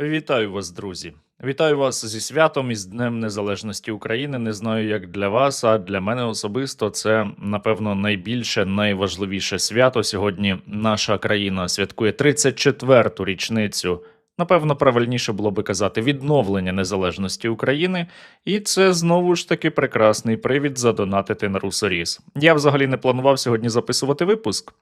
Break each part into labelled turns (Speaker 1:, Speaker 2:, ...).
Speaker 1: Вітаю вас, друзі! Вітаю вас зі святом і з Днем Незалежності України. Не знаю, як для вас, а для мене особисто це напевно найбільше, найважливіше свято. Сьогодні наша країна святкує 34-ту річницю. Напевно, правильніше було би казати відновлення незалежності України, і це знову ж таки прекрасний привід задонатити на Русоріс. Я взагалі не планував сьогодні записувати випуск.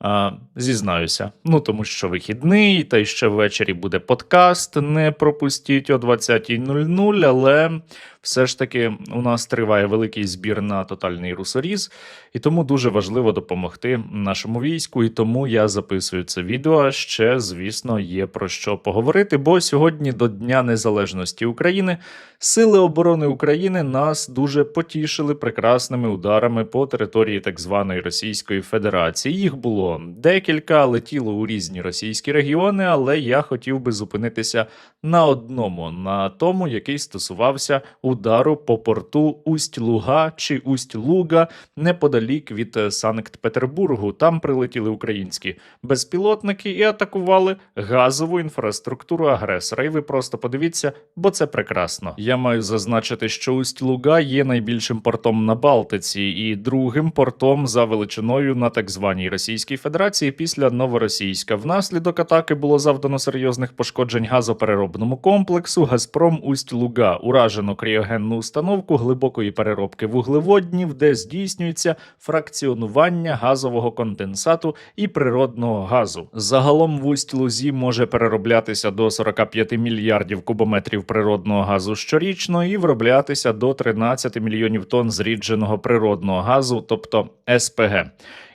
Speaker 1: А, зізнаюся. Ну, тому що вихідний, та й ще ввечері буде подкаст. Не пропустіть о 20.00, але все ж таки у нас триває великий збір на тотальний русоріз, і тому дуже важливо допомогти нашому війську. І тому я записую це відео. Ще, звісно, є про що поговорити. Бо сьогодні до Дня Незалежності України Сили оборони України нас дуже потішили прекрасними ударами по території так званої Російської Федерації. Їх було декілька, летіло у різні російські регіони, але я хотів би зупинитися на одному, на тому, який стосувався удару по порту Усть-Луга чи Усть-Луга неподалік від е, Санкт-Петербургу. Там прилетіли українські безпілотники і атакували газову інфраструктуру агресора. І ви просто подивіться, бо це прекрасно. Я маю зазначити, що Усть-Луга є найбільшим портом на Балтиці і другим портом за величиною на так званій Російській Федерації після Новоросійська. Внаслідок атаки було завдано серйозних пошкоджень газопереробному комплексу Газпром Усть-Луга. Уражено кріогенну установку глибокої переробки вуглеводнів, де здійснюється фракціонування газового конденсату і природного газу. Загалом в Усть-Лузі може перероблятися до 45 мільярдів кубометрів природного газу щорічно і вироблятися до 13 мільйонів тонн зрідженого природного газу, тобто СПГ.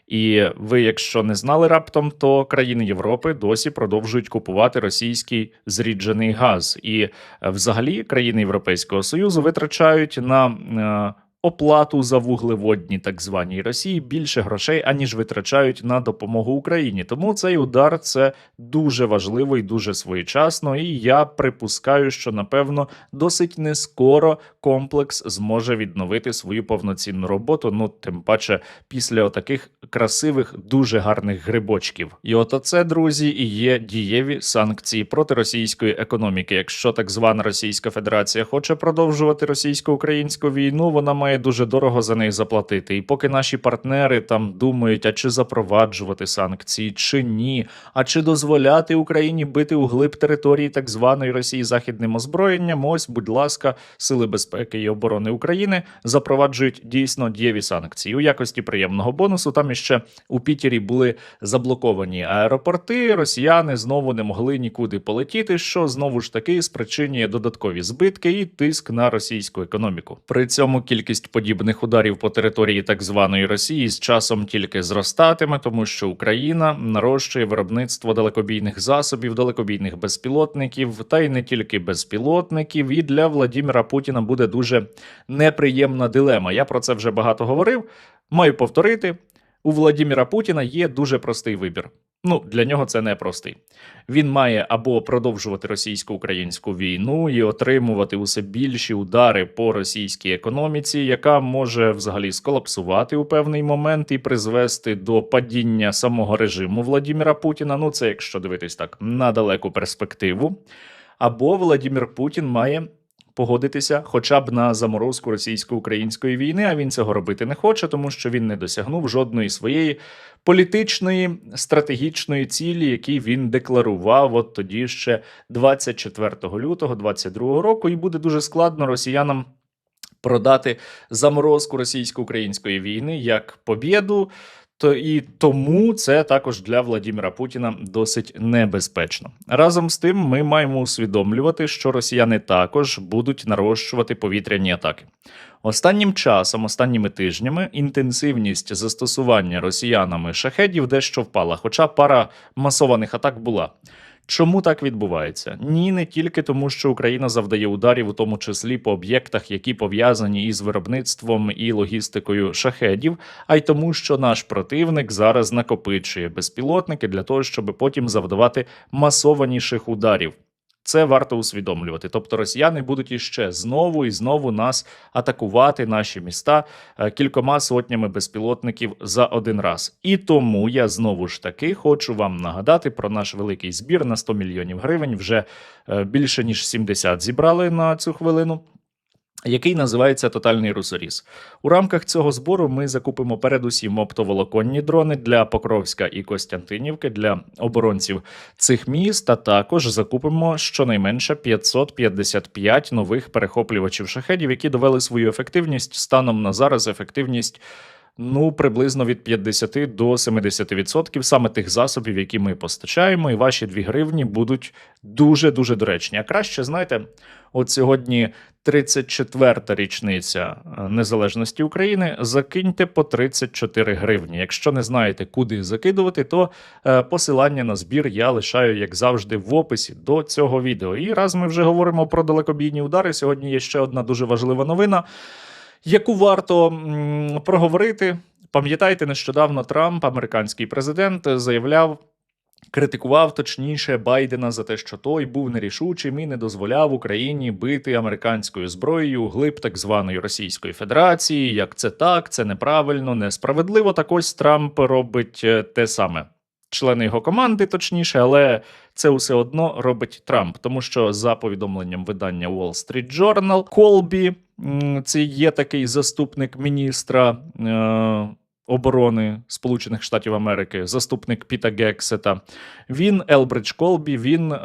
Speaker 1: І ви, якщо не знали раптом, то країни Європи досі продовжують купувати російський зріджений газ. І е, взагалі країни Європейського Союзу витрачають на е, оплату за вуглеводні, так званій Росії, більше грошей, аніж витрачають на допомогу Україні. Тому цей удар це дуже важливо і дуже своєчасно. І я припускаю, що напевно досить не скоро комплекс зможе відновити свою повноцінну роботу. Ну тим паче після отаких красивих, дуже гарних грибочків. І от оце, друзі, і є дієві санкції проти російської економіки. Якщо так звана Російська Федерація хоче продовжувати російсько-українську війну, вона має дуже дорого за неї заплатити. І поки наші партнери там думають, а чи запроваджувати санкції, чи ні, а чи дозволяти Україні бити у глиб території так званої Росії західним озброєнням, ось, будь ласка, сили безпеки і оборони України запроваджують дійсно дієві санкції. У якості приємного бонусу там іще у Пітері були заблоковані аеропорти. Росіяни знову не могли нікуди полетіти, що знову ж таки спричинює додаткові збитки і тиск на російську економіку. При цьому кількість подібних ударів по території так званої Росії з часом тільки зростатиме, тому що Україна нарощує виробництво далекобійних засобів, далекобійних безпілотників, та й не тільки безпілотників. І для Владіміра Путіна буде дуже неприємна дилема. Я про це вже багато говорив. Маю повторити. У Владіміра Путіна є дуже простий вибір. Ну, для нього це не простий. Він має або продовжувати російсько-українську війну і отримувати усе більші удари по російській економіці, яка може взагалі сколапсувати у певний момент і призвести до падіння самого режиму Владіміра Путіна. Ну, це якщо дивитись так на далеку перспективу. Або Владімір Путін має погодитися хоча б на заморозку російсько-української війни, а він цього робити не хоче, тому що він не досягнув жодної своєї політичної стратегічної цілі, які він декларував от тоді ще 24 лютого 22 року, і буде дуже складно росіянам. Продати заморозку російсько-української війни як побєду, то і тому це також для Владіміра Путіна досить небезпечно. Разом з тим, ми маємо усвідомлювати, що росіяни також будуть нарощувати повітряні атаки. Останнім часом, останніми тижнями, інтенсивність застосування росіянами шахедів дещо впала, хоча пара масованих атак була. Чому так відбувається? Ні, не тільки тому, що Україна завдає ударів, у тому числі по об'єктах, які пов'язані із виробництвом і логістикою шахедів, а й тому, що наш противник зараз накопичує безпілотники для того, щоб потім завдавати масованіших ударів. Це варто усвідомлювати. Тобто росіяни будуть іще знову і знову нас атакувати, наші міста е, кількома сотнями безпілотників за один раз. І тому я знову ж таки хочу вам нагадати про наш великий збір на 100 мільйонів гривень. Вже е, більше ніж 70 зібрали на цю хвилину. Який називається тотальний русоріз. У рамках цього збору ми закупимо передусім оптоволоконні дрони для Покровська і Костянтинівки для оборонців цих міст. А також закупимо щонайменше 555 нових перехоплювачів шахедів, які довели свою ефективність станом на зараз. Ефективність ну приблизно від 50 до 70% саме тих засобів, які ми постачаємо, і ваші 2 гривні будуть дуже дуже доречні. А краще знаєте, от сьогодні 34-та річниця е, незалежності України. Закиньте по 34 гривні. Якщо не знаєте, куди закидувати, то е, посилання на збір я лишаю, як завжди, в описі до цього відео. І раз ми вже говоримо про далекобійні удари. Сьогодні є ще одна дуже важлива новина, яку варто проговорити. Пам'ятаєте, нещодавно Трамп, американський президент, заявляв. Критикував точніше Байдена за те, що той був нерішучим і не дозволяв Україні бити американською зброєю глиб так званої Російської Федерації. Як це так, це неправильно, несправедливо. Так ось Трамп робить е, те саме. Члени його команди, точніше, але це все одно робить Трамп, тому що за повідомленням видання Wall Street Journal, Колбі, це є такий заступник міністра. Оборони Сполучених Штатів Америки, заступник Піта Гексета. Він, Елбридж Колбі, він е,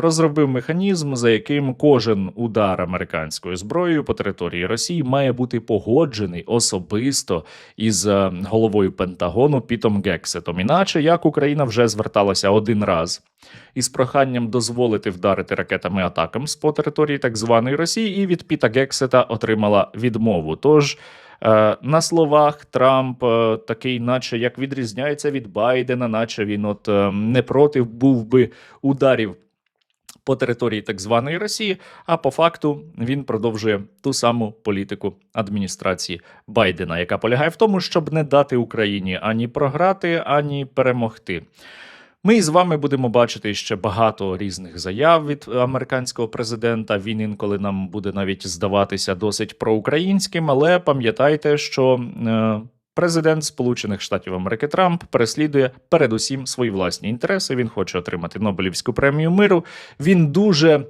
Speaker 1: розробив механізм, за яким кожен удар американською зброєю по території Росії має бути погоджений особисто із е, головою Пентагону Пітом Гексетом. Іначе як Україна вже зверталася один раз із проханням дозволити вдарити ракетами атакам по території так званої Росії, і від Піта Гексета отримала відмову. Тож. Е, На словах Трамп е, такий, наче як відрізняється від Байдена, наче він от е, не проти був би ударів по території так званої Росії. А по факту він продовжує ту саму політику адміністрації Байдена, яка полягає в тому, щоб не дати Україні ані програти, ані перемогти. Ми з вами будемо бачити ще багато різних заяв від американського президента. Він інколи нам буде навіть здаватися досить проукраїнським, але пам'ятайте, що е, президент Сполучених Штатів Америки Трамп переслідує передусім свої власні інтереси. Він хоче отримати Нобелівську премію миру. Він дуже е,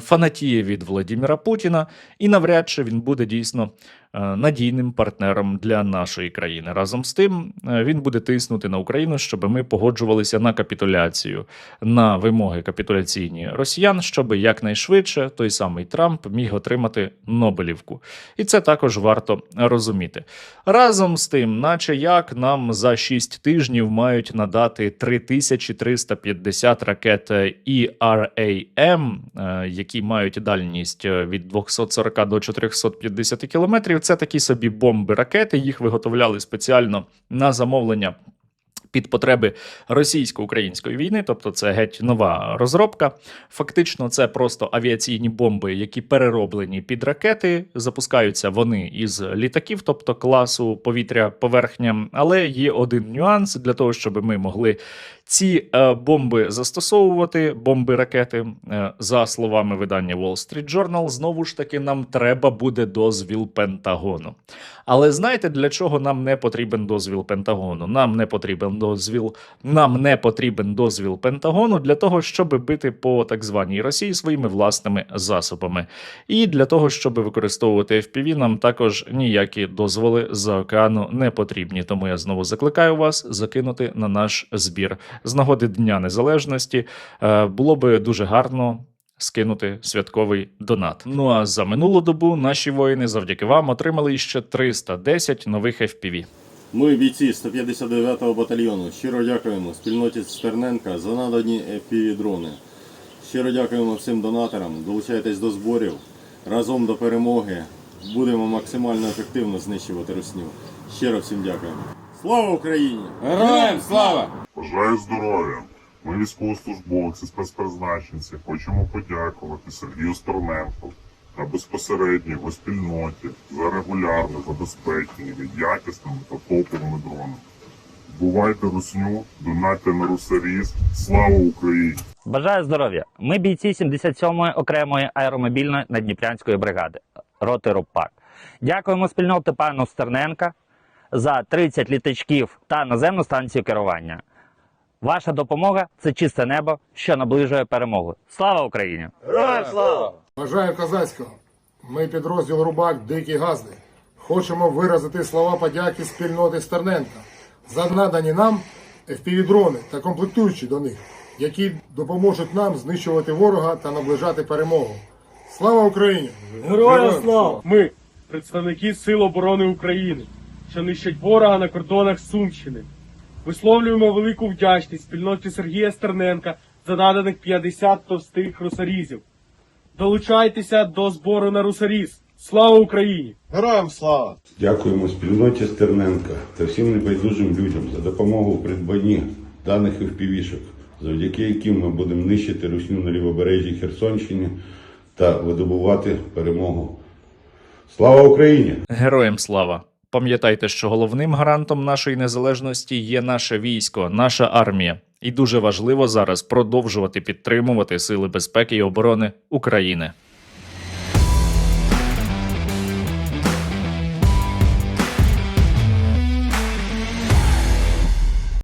Speaker 1: фанатіє від Владіміра Путіна, і навряд чи він буде дійсно надійним партнером для нашої країни. Разом з тим е, він буде тиснути на Україну, щоб ми погоджувалися на капітуляцію, на вимоги капітуляційні росіян, щоб якнайшвидше той самий Трамп міг отримати Нобелівку. І це також варто розуміти. Разом з тим, наче як нам за 6 тижнів мають надати 3350 ракет ERAM, е, які мають дальність е, від 240 до 450 кілометрів. Це такі собі бомби ракети. Їх виготовляли спеціально на замовлення. Під потреби російсько-української війни, тобто це геть нова розробка. Фактично, це просто авіаційні бомби, які перероблені під ракети. Запускаються вони із літаків, тобто класу повітря поверхня. Але є один нюанс для того, щоб ми могли ці е, бомби застосовувати, бомби ракети, е, за словами видання Wall Street Journal, знову ж таки, нам треба буде дозвіл Пентагону. Але знаєте, для чого нам не потрібен дозвіл Пентагону? Нам не потрібен дозвіл, нам не потрібен дозвіл Пентагону для того, щоб бити по так званій Росії своїми власними засобами. І для того, щоб використовувати FPV, нам також ніякі дозволи з океану не потрібні. Тому я знову закликаю вас закинути на наш збір з нагоди Дня Незалежності. Е, Було би дуже гарно. Скинути святковий донат. Ну а за минулу добу наші воїни завдяки вам отримали ще 310 нових FPV.
Speaker 2: Ми, бійці 159-го батальйону, щиро дякуємо спільноті Стерненка за надані FPV-дрони. Щиро дякуємо всім донаторам. Долучайтесь до зборів. Разом до перемоги. Будемо максимально ефективно знищувати русню. Щиро всім дякуємо. Слава Україні!
Speaker 3: Героям слава!
Speaker 4: Бажаю здоров'я. Ми військовослужбовці, спецпризначенці, хочемо подякувати Сергію Стерненку та безпосередньо його спільноті за регулярне забезпечення від якісними та топовими дронами. Бувайте русню, донайте на русаріз. Слава Україні!
Speaker 3: Бажаю здоров'я. Ми бійці 77-ї окремої аеромобільної надніпрянської бригади роти РОПАК. Дякуємо спільноті пану Стерненка за 30 літачків та наземну станцію керування. Ваша допомога це чисте небо, що наближує перемогу. Слава Україні!
Speaker 5: Бажаю козацького. Ми підрозділ Рубак Дикі Газди. Хочемо виразити слова подяки спільноти Стерненка за надані нам FPV-дрони та комплектуючі до них, які допоможуть нам знищувати ворога та наближати перемогу. Слава Україні!
Speaker 6: Героям слава! Ми, представники Сил оборони України, що нищать ворога на кордонах Сумщини. Висловлюємо велику вдячність спільноті Сергія Стерненка за наданих 50 товстих русарізів. Долучайтеся до збору на русаріз. Слава Україні!
Speaker 5: Героям слава!
Speaker 7: Дякуємо спільноті Стерненка та всім небайдужим людям за допомогу у придбанні даних впівішок, завдяки яким ми будемо нищити русню на лівобережжі Херсонщини та видобувати перемогу. Слава Україні!
Speaker 1: Героям слава! Пам'ятайте, що головним гарантом нашої незалежності є наше військо, наша армія. І дуже важливо зараз продовжувати підтримувати сили безпеки і оборони України.